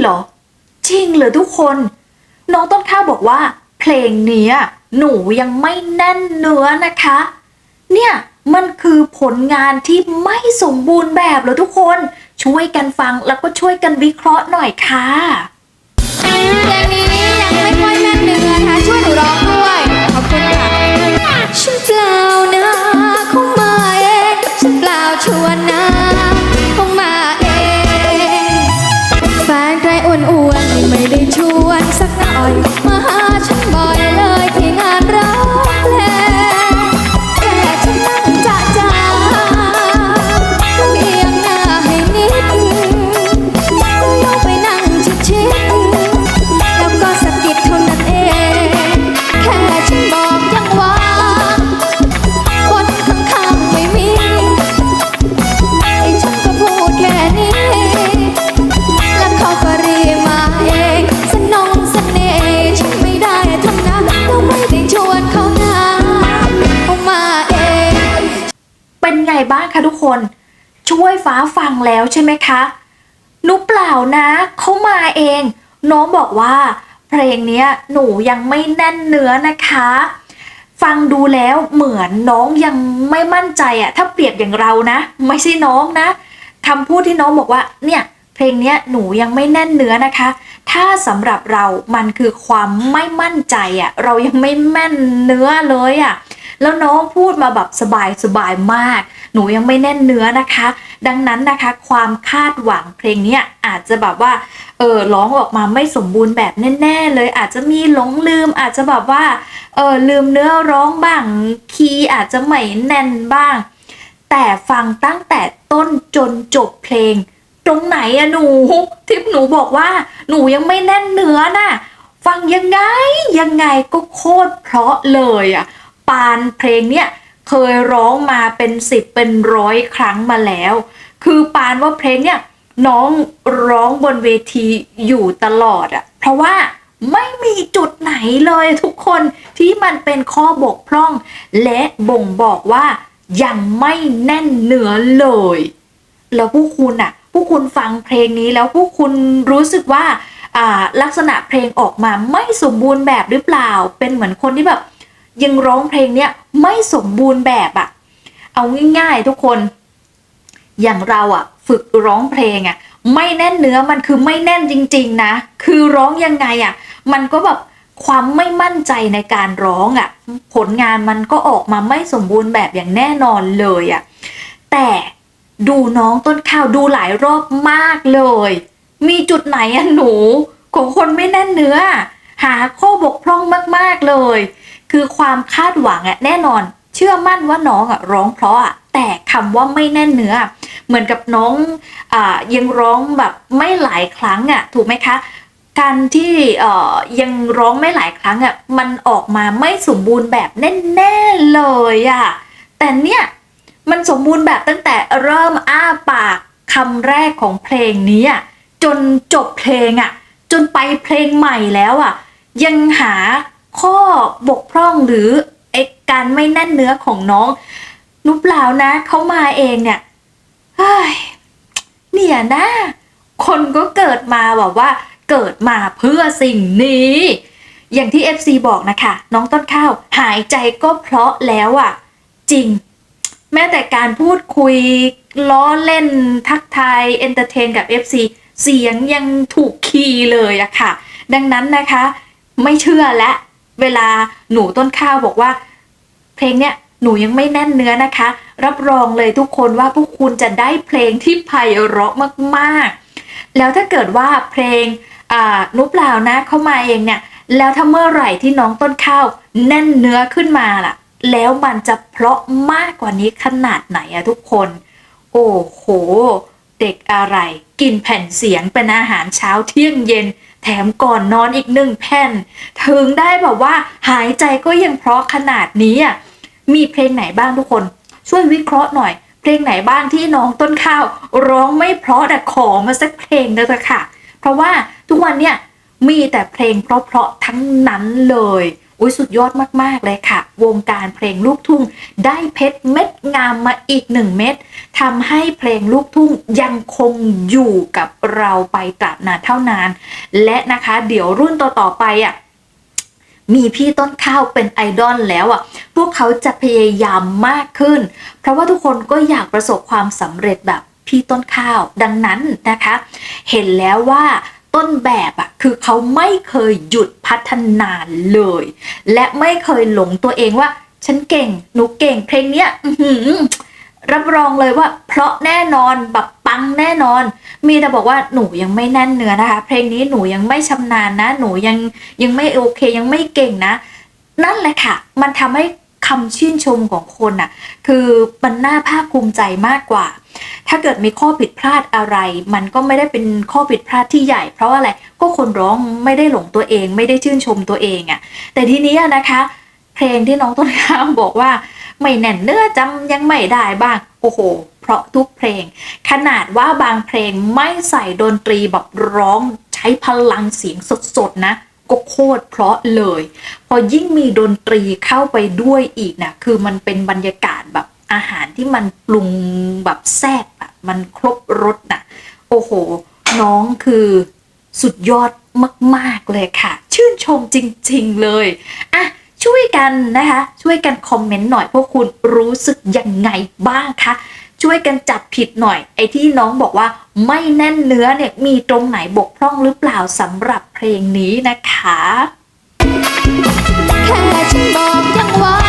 เหรอ จริงเหรอทุกคน น้องต้นข้าวบอกว่า เพลงเนี้ยหนูยังไม่แน่นเนื้อนะคะ เนี่ยมันคือผลงานที่ไม่สมบูรณ์แบบเหรอทุกคน ช่วยกันฟังแล้วก็ช่วยกันวิเคราะห์หน่อยค่ะเพลงนี้ยังไม่ค่อยแม่นเนื้อนะคะช่วยหนูร้องด้วย ขอบคุณค่ะฉันเปล่านะ สั บ้างคะทุกคน ช่วยฟ้าฟังแล้วใช่ไหมคะหนูเปล่านะเขามาเอง น้องบอกว่า เพลงนี้หนูยังไม่แน่นเนื้อนะคะ ฟังดูแล้วเหมือนน้องยังไม่มั่นใจอะถ้าเปรียบอย่างเรานะ ไม่ใช่น้องนะคำพูดที่น้องบอกว่าเนี่ยเพลงนี้หนูยังไม่แน่นเนื้อนะคะ ถ้าสำหรับเรามันคือความไม่มั่นใจอะเรายังไม่แม่นเนื้อเลยอะแล้วน้องพูดมาแบบสบายสบายมาก หนูยังไม่แน่นเนื้อนะคะ ดังนั้นนะคะ ความคาดหวังเพลงนี้อาจจะแบบว่า เออร้องออกมาไม่สมบูรณ์แบบแน่ๆเลย อาจจะมีหลงลืม อาจจะแบบว่า เออลืมเนื้อร้องบ้าง คีย์อาจจะไม่แน่นบ้าง แต่ฟังตั้งแต่ต้นจนจบเพลง ตรงไหนอะหนูที่หนูบอกว่า หนูยังไม่แน่นเนื้อน่ะ ฟังยังไงยังไงก็โคตรเพราะเลยอะปานเพลงเนี้ยเคยร้องมาเป็นสิบเป็นร้อยครั้งมาแล้ว คือปานว่าเพลงเนี้ยน้องร้องบนเวทีอยู่ตลอดอะเพราะว่าไม่มีจุดไหนเลยทุกคนที่มันเป็นข้อบกพร่อง และบ่งบอกว่ายังไม่แน่นเนื้อเลย แล้วผู้คุณอะ ผู้คุณฟังเพลงนี้แล้วผู้คุณรู้สึกว่าลักษณะเพลงออกมาไม่สมบูรณ์แบบหรือเปล่า เป็นเหมือนคนที่แบบยังร้องเพลงเนี้ยไม่สมบูรณ์แบบอะเอาง่ายๆทุกคน อย่างเราอะฝึกร้องเพลงอะไม่แน่นเนื้อมันคือไม่แน่นจริง ๆนะ คือร้องยังไงอะมันก็แบบความไม่มั่นใจในการร้องอะผลงานมันก็ออกมาไม่สมบูรณ์แบบอย่างแน่นอนเลยอะแต่ ดูน้องต้นข้าวดูหลายรอบมากเลย มีจุดไหนอะหนู ของคนไม่แน่นเนื้อ หาข้อบกพร่องมากๆเลย คือความคาดหวังอะแน่นอน เชื่อมั่นว่าน้องอะร้องเพราะอะแต่คำว่าไม่แน่นเนื้อ เหมือนกับน้องอยังร้องแบบไม่หลายครั้งอะถูกไหมคะการที่ยังร้องไม่หลายครั้งอะมันออกมาไม่สมบูรณ์แบบแน่ ๆ เลยอะแต่เนี่ย มันสมบูรณ์แบบตั้งแต่เริ่มอ้าปากคำแรกของเพลงนี้อะจนจบเพลงอะ จนไปเพลงใหม่แล้วอะ ยังหาข้อบกพร่องหรือไอการไม่แน่นเนื้อของน้อง นุเปล่านะเขามาเองเนี่ยเฮ้ยเนี่ยนะคนก็เกิดมาแบบว่า เกิดมาเพื่อสิ่งนี้ อย่างที่ FC บอกนะคะ น้องต้นข้าวหายใจก็เพราะแล้วอะ่ะ จริง แม้แต่การพูดคุยล้อเล่นทักทายเอนเตอร์เทนกับ FC เสียงยังถูกคีย์เลยอะค่ะ ดังนั้นนะคะ ไม่เชื่อและ เวลาหนูต้นข้าวบอกว่า เพลงเนี้ยหนูยังไม่แน่นเนื้อนะคะ รับรองเลยทุกคนว่าพวกคุณจะได้เพลงที่ไพเราะมากๆ แล้วถ้าเกิดว่าเพลงอ่านุเปล่านะเข้ามาเองเนี่ยแล้วถ้าเมื่อไหร่ที่น้องต้นข้าวแน่นเนื้อขึ้นมาล่ะ แล้วมันจะเพราะมากกว่านี้ขนาดไหนอะทุกคน โอ้โห เด็กอะไร กินแผ่นเสียงเป็นอาหารเช้าเที่ยงเย็น แถมก่อนนอนอีกหนึ่งแผ่น ถึงได้แบบว่าหายใจก็ยังเพราะขนาดนี้อะมีเพลงไหนบ้างทุกคน ช่วยวิเคราะห์หน่อย เพลงไหนบ้างที่น้องต้นข้าว ร้องไม่เพราะแต่ขอมาสักเพลงเถอะค่ะ เพราะว่าทุกวันเนี่ยมีแต่เพลงเพราะๆทั้งนั้นเลย อุ้ยสุดยอดมากๆเลยค่ะ วงการเพลงลูกทุ่ง ได้เพชรเม็ดงามมาอีกหนึ่งเม็ดทำให้เพลงลูกทุ่งยังคงอยู่กับเราไปตราบนานเท่านาน และนะคะเดี๋ยวรุ่นต่อๆไปอะมีพี่ต้นข้าวเป็นไอดอลแล้วอะ พวกเขาจะพยายามมากขึ้น เพราะว่าทุกคนก็อยากประสบความสำเร็จแบบพี่ต้นข้าว ดังนั้นนะคะ เห็นแล้วว่า ต้นแบบอะคือเขาไม่เคยหยุดพัฒนาเลย และไม่เคยหลงตัวเองว่า ฉันเก่งหนูเก่งเพลงเนี้ยรับรองเลยว่า เพราะแน่นอนแบบปังแน่นอน มีแต่บอกว่าหนูยังไม่แน่นเนื้อนะคะ เพลงนี้หนูยังไม่ชำนาญนะ หนูยังยังไม่โอเคยังไม่เก่งนะ นั่นแหละค่ะ มันทำให้คำชื่นชมของคนน่ะ คือมันน่าภาคภูมิใจมากกว่า ถ้าเกิดมีข้อผิดพลาดอะไร มันก็ไม่ได้เป็นข้อผิดพลาดที่ใหญ่ เพราะอะไรก็คนร้องไม่ได้หลงตัวเอง ไม่ได้ชื่นชมตัวเองอะ่ะแต่ทีนี้นะคะเพลงที่น้องต้นข้ามบอกว่าไม่แน่นเนื้อจำยังไม่ได้บ้างโอ้โห เพราะทุกเพลง ขนาดว่าบางเพลงไม่ใส่ดนตรีแบบร้องใช้พลังเสียงสดๆนะก็โคตรเพราะเลย พอยิ่งมีดนตรีเข้าไปด้วยอีกนะคือมันเป็นบรรยากาศแบบ อาหารที่มันปรุงแบบแซ่บอะมันครบรสนะโอ้โห น้องคือสุดยอดมาก ๆ เลยค่ะ ชื่นชมจริง ๆ เลยอะช่วยกันนะคะ ช่วยกันคอมเมนต์หน่อยพวกคุณรู้สึกยังไงบ้างคะช่วยกันจับผิดหน่อย ไอ้ที่น้องบอกว่าไม่แน่นเนื้อเนี่ยมีตรงไหนบกพร่องหรือเปล่าสำหรับเพลงนี้นะคะ แค่ฉันบอกยังว่า